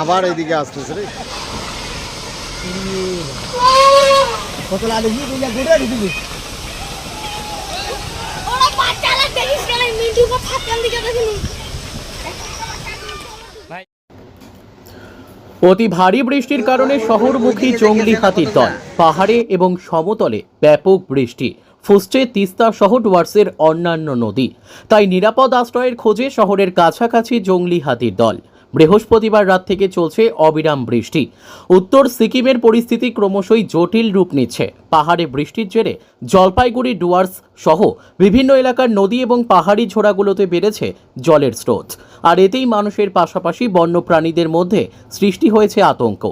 আবার এদিকে আসতেছে রে। কত লাগে অতি ভারী বৃষ্টির কারণে শহরমুখী জঙ্গলি হাতির দল, পাহাড়ে এবং সমতলে ব্যাপক বৃষ্টি। ফুসছে তিস্তা সহ ডুয়ার্সের অন্যান্য নদী। তাই নিরাপদ আশ্রয়ের খোঁজে শহরের কাছাকাছি জঙ্গলি হাতির দল। বৃহস্পতিবার রাত থেকে চলছে অবিরাম বৃষ্টি। উত্তর সিকিমের পরিস্থিতি ক্রমশই জটিল রূপ নিচ্ছে। পাহাড়ে বৃষ্টির জেরে জলপাইগুড়ি ডুয়ার্স সহ বিভিন্ন এলাকার নদী এবং পাহাড়ি ঝোড়াগুলোতে বেড়েছে জলের স্রোত। আর এতেই মানুষের পাশাপাশি বন্যপ্রাণীদের মধ্যে সৃষ্টি হয়েছে আতঙ্ক।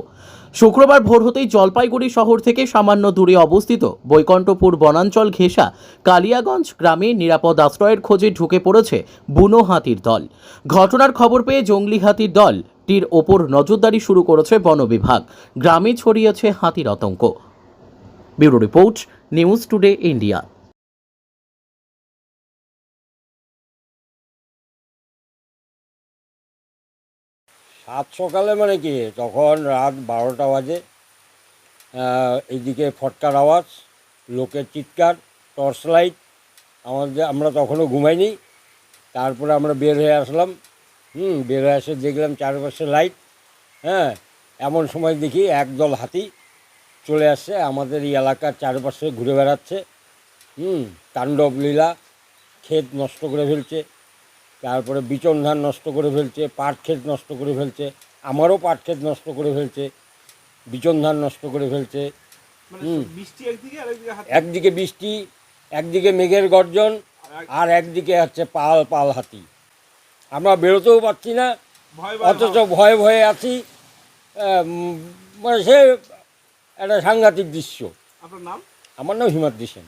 শুক্রবার ভোর হতেই জলপাইগুড়ি শহর থেকে সামান্য দূরে অবস্থিত বৈকণ্ঠপুর বনাঞ্চল ঘেঁষা কালিয়াগঞ্জ গ্রামে নিরাপদ আশ্রয়ের খোঁজে ঢুকে পড়েছে বুনো হাতির দল। ঘটনার খবর পেয়ে জঙ্গলি হাতির দল টির ওপর নজরদারি শুরু করেছে বন বিভাগ। গ্রামে ছড়িয়েছে হাতির আতঙ্ক। Bureau report, news today, India. সাত সকালে মানে কি তখন রাত বারোটা বাজে আহ, এইদিকে ফটকার আওয়াজ লোকের চিৎকার টর্চ লাইট আমাদের আমরা তখনও ঘুমাইনি তারপরে আমরা বের হয়ে আসলাম হুম বের হয়ে এসে দেখলাম চারপাশে লাইট হ্যাঁ এমন সময় দেখি একদল হাতি চলে আসছে আমাদের এই এলাকার চারপাশে ঘুরে বেড়াচ্ছে হুম তাণ্ডব লীলা ক্ষেত নষ্ট করে ফেলছে তারপরে বিচন ধান নষ্ট করে ফেলছে পাট ক্ষেত নষ্ট করে ফেলছে আমারও পাট ক্ষেত নষ্ট করে ফেলছে বিচন ধান নষ্ট করে ফেলছে। হুম। একদিকে বৃষ্টি একদিকে মেঘের গর্জন আর একদিকে হচ্ছে পাল পাল হাতি। আমরা বেরোতেও পারছি না অথচ ভয়ে ভয়ে আছি মানে সে একটা সাংঘাতিক দৃশ্য। আপনার নাম? আমার নাম হিমাদ্রি সেন।